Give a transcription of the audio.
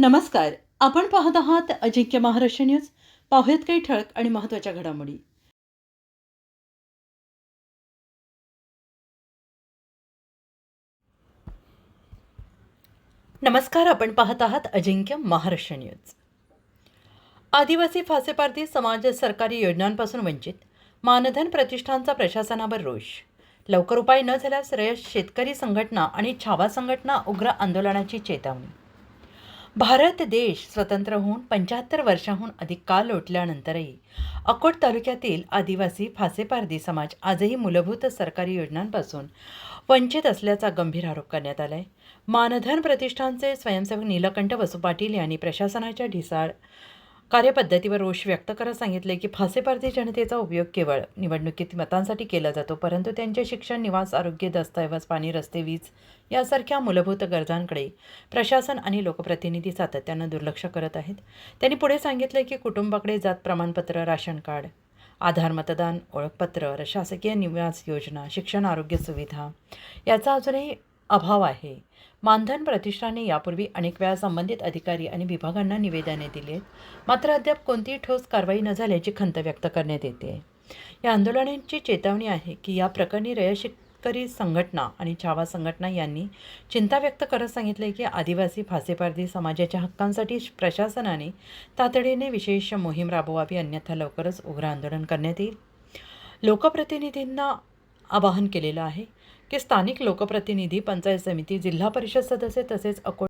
नमस्कार. आपण पाहत आहात अजिंक्य महाराष्ट्र न्यूज. पाहूयात काही ठळक आणि महत्त्वाच्या घडामोडी. नमस्कार आपण पाहत आहात अजिंक्य महाराष्ट्र न्यूज. आदिवासी फासेपारधी समाज सरकारी योजनांपासून वंचित. मानधन प्रतिष्ठानचा प्रशासनावर रोष. लवकर उपाय न झाल्यास रयत शेतकरी संघटना आणि छावा संघटना उग्र आंदोलनाची चेतावणी. भारत देश स्वतंत्र होऊन पंच्याहत्तर वर्षाहून अधिक काळ लोटल्यानंतरही अकोट तालुक्यातील आदिवासी फासेपारधी समाज आजही मूलभूत सरकारी योजनांपासून वंचित असल्याचा गंभीर आरोप करण्यात आलाय. मानधन प्रतिष्ठानचे स्वयंसेवक नीलकंठ वसुपाटील यांनी प्रशासनाच्या ढिसाळ कार्यपद्धतीवर रोष व्यक्त करत सांगितले की फासेपारधी जनतेचा उपयोग केवळ निवडणुकीत मतांसाठी केला जातो परंतु त्यांचे शिक्षण निवास आरोग्य दस्तऐवज पाणी रस्ते वीज यासारख्या मूलभूत गरजांकडे प्रशासन आणि लोकप्रतिनिधी सातत्यानं दुर्लक्ष करत आहेत. त्यांनी पुढे सांगितले की कुटुंबाकडे जात प्रमाणपत्र राशन कार्ड आधार मतदान ओळखपत्र शासकीय निवास योजना शिक्षण आरोग्य सुविधा याचा अजूनही अभाव आहे. मानधन प्रतिष्ठाने यापूर्वी अनेक वेळा संबंधित अधिकारी आणि विभागांना निवेदने दिली आहेत. मात्र अद्याप कोणतीही ठोस कारवाई न झाल्याची खंत व्यक्त करण्यात येते. या आंदोलनांची चेतावणी आहे की या प्रकरणी रयत शेतकरी संघटना आणि छावा संघटना यांनी चिंता व्यक्त करत सांगितले की आदिवासी फासेपारधी समाजाच्या हक्कांसाठी प्रशासनाने तातडीने विशेष मोहीम राबवावी अन्यथा लवकरच उग्र आंदोलन करण्यात येईल. लोकप्रतिनिधींना आवाहन केलेलं आहे की स्थानिक लोकप्रतिनिधी पंचायत समिती जिल्हा परिषद सदस्य तसेच अकोट